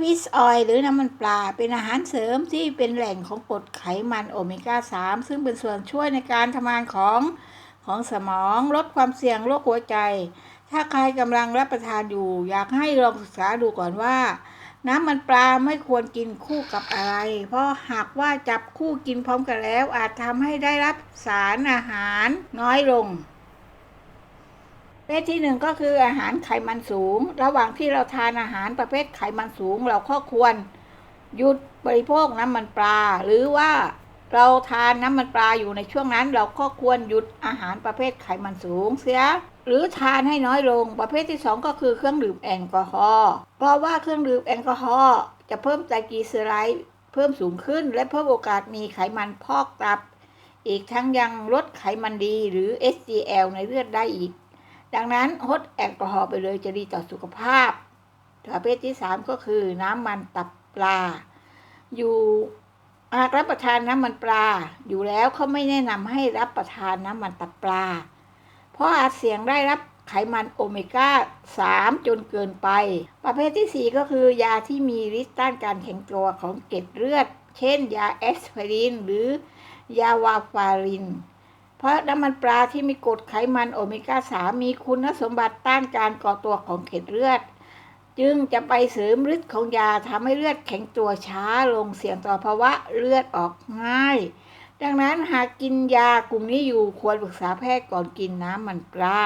ฟิชออยล์หรือน้ำมันปลาเป็นอาหารเสริมที่เป็นแหล่งของกรดไขมันโอเมก้า 3 ซึ่งเป็นส่วนช่วยในการทำงานของของสมองลดความเสี่ยงโรคหัวใจ ถ้าใครกำลังรับประทานอยู่ อยากให้ลองศึกษาดูก่อนว่า น้ำมันปลาไม่ควรกินคู่กับอะไร เพราะหากว่าจับคู่กินพร้อมกันแล้ว อาจทำให้ได้รับสารอาหารน้อยลง ประเภทที่หนึ่งก็คืออาหารไขมันสูง ระหว่างที่เราทานอาหารประเภทไขมันสูง เราก็ควรหยุดบริโภคน้ำมันปลา หรือว่าเราทานน้ำมันปลาอยู่ในช่วงนั้น เราก็ควรหยุดอาหารประเภทไขมันสูงเสีย หรือทานให้น้อยลงประเภทที่สองก็คือเครื่องดื่มแอลกอฮอล์เพราะว่าเครื่องดื่มแอลกอฮอล์จะเพิ่มไตรกลีเซอไรด์เพิ่มสูงขึ้น และเพิ่มโอกาสมีไขมันพอกตับ อีกทั้งยังลดไขมันดีหรือ HDL ในเลือดได้อีก ดังนั้นงดแอลกอฮอล์ไปเลยจะดีต่อสุขภาพประเภทที่ 3 ก็คือน้ำมันตับปลา อยู่หากรับประทานน้ำมันปลา อยู่แล้วเขาไม่แนะนำให้รับประทานน้ำมันตับปลา เพราะอาจเสี่ยงได้รับไขมันโอเมก้า 3 จนเกินไป ประเภทที่ 4 ก็คือยาที่มีฤทธิ์ต้านการแข็งตัวของเกล็ดเลือด เช่น ยาแอสไพริน หรือยาวาฟาริน เพราะน้ำมันปลาที่มีกรดไขมันโอเมก้า3มีคุณสมบัติต้านการก่อตัวของเกล็ดเลือด จึงจะไปเสริมฤทธิ์ของยาทำให้เลือดแข็งตัวช้าลงเสี่ยงต่อภาวะเลือดออกง่าย ดังนั้นหากกินยากลุ่มนี้อยู่ควรปรึกษาแพทย์ก่อนกินน้ำมันปลา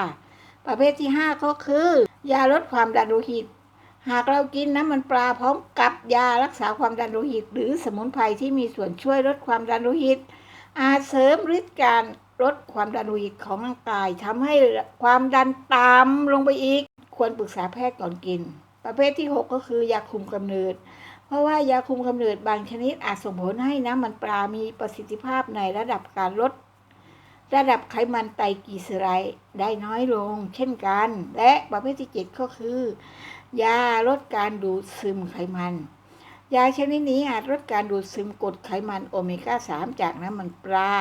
ประเภทที่ 5 ก็คือ ยาลดความดันโลหิตหากเรากินน้ำมันปลาพร้อมกับยารักษาความดันโลหิต หรือสมุนไพรที่มีส่วนช่วยลดความดันโลหิต อาจเสริมฤทธิ์การ ลดความดันโลหิตของร่างกายทำให้ความดันต่ำลงไปอีก ควรปรึกษาแพทย์ก่อนกิน ประเภทที่ 6 ก็คือยาคุมกำเนิด เพราะว่ายาคุมกำเนิดบางชนิดอาจส่งผลให้น้ำมันปลามีประสิทธิภาพในระดับการลด ระดับไขมันไตรกีเซอไรด์ได้น้อยลง เช่นกัน และประเภทที่ 7 ก็คือ ยาลดการดูดซึมไขมันยาชนิดนี้อาจลดการดูดซึมกรดไขมันโอเมก้า 3 จากน้ำมันปลา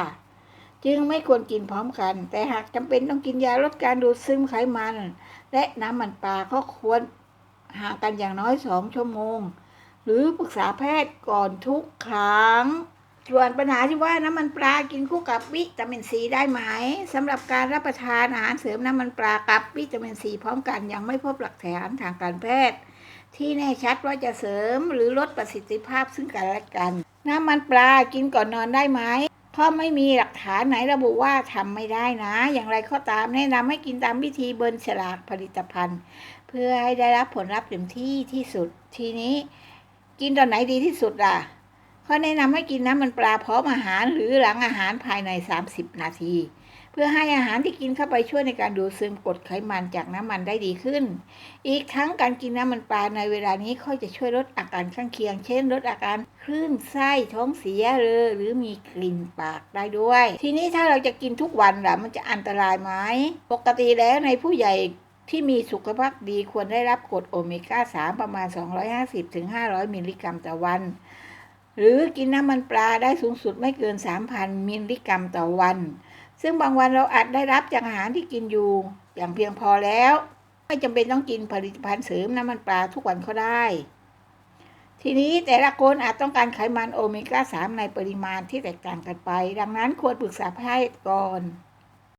จึงไม่ควรกินพร้อมกัน แต่หากจำเป็นต้องกินยาลดการดูดซึมไขมัน และน้ำมันปลาก็ควรห่างกันอย่างน้อย2ชั่วโมง หรือปรึกษาแพทย์ก่อนทุกครั้ง ส่วนปัญหาที่ว่าน้ำมันปลากินคู่กับวิตามินซีได้ไหมสำหรับการรับประทานอาหารเสริมน้ำมันปลากับวิตามินซีพร้อมกันยังไม่พบหลักฐานทางการแพทย์ ที่แน่ชัดว่าจะเสริมหรือลดประสิทธิภาพซึ่งกันและกัน น้ำมันปลากินก่อนนอนได้ไหม เพราะไม่มีหลักฐานไหนระบุว่าทำไม่ได้นะ อย่างไรก็ตามแนะนำให้กินตามวิธีเบิร์นฉลากผลิตภัณฑ์ เพื่อให้ได้รับผลลัพธ์เต็มที่ที่สุด ทีนี้กินตอนไหนดีที่สุดล่ะเขาแนะนำให้กินน้ำมันปลาพร้อมอาหารหรือหลังอาหารภายใน 30 นาที เพื่อให้อาหารที่กินเข้าไปช่วยในการดูดซึมกรดไขมันจากน้ำมันได้ดีขึ้น อีกทั้งการกินน้ำมันปลาในเวลานี้ค่อยจะช่วยลดอาการข้างเคียง เช่น ลดอาการคลื่นไส้ท้องเสียเรือหรือมีกลิ่นปากได้ด้วย ทีนี้ถ้าเราจะกินทุกวันล่ะมันจะอันตรายไหมปกติแล้วในผู้ใหญ่ที่มีสุขภาพดีควรได้รับกรดโอเมก้า 3 ประมาณ 250-500 มิลลิกรัมต่อวัน หรือกินน้ำมันปลาได้สูงสุดไม่เกิน 3,000 มิลลิกรัมต่อวัน ซึ่งบางวันเราอาจได้รับจากอาหารที่กินอยู่ อย่างเพียงพอแล้ว ไม่จำเป็นต้องกินผลิตภัณฑ์เสริมน้ำมันปลาทุกวันก็ได้ ทีนี้แต่ละคนอาจต้องการไขมันโอเมก้า 3 ในปริมาณที่แตกต่างกันไป ดังนั้นควรปรึกษาแพทย์ก่อน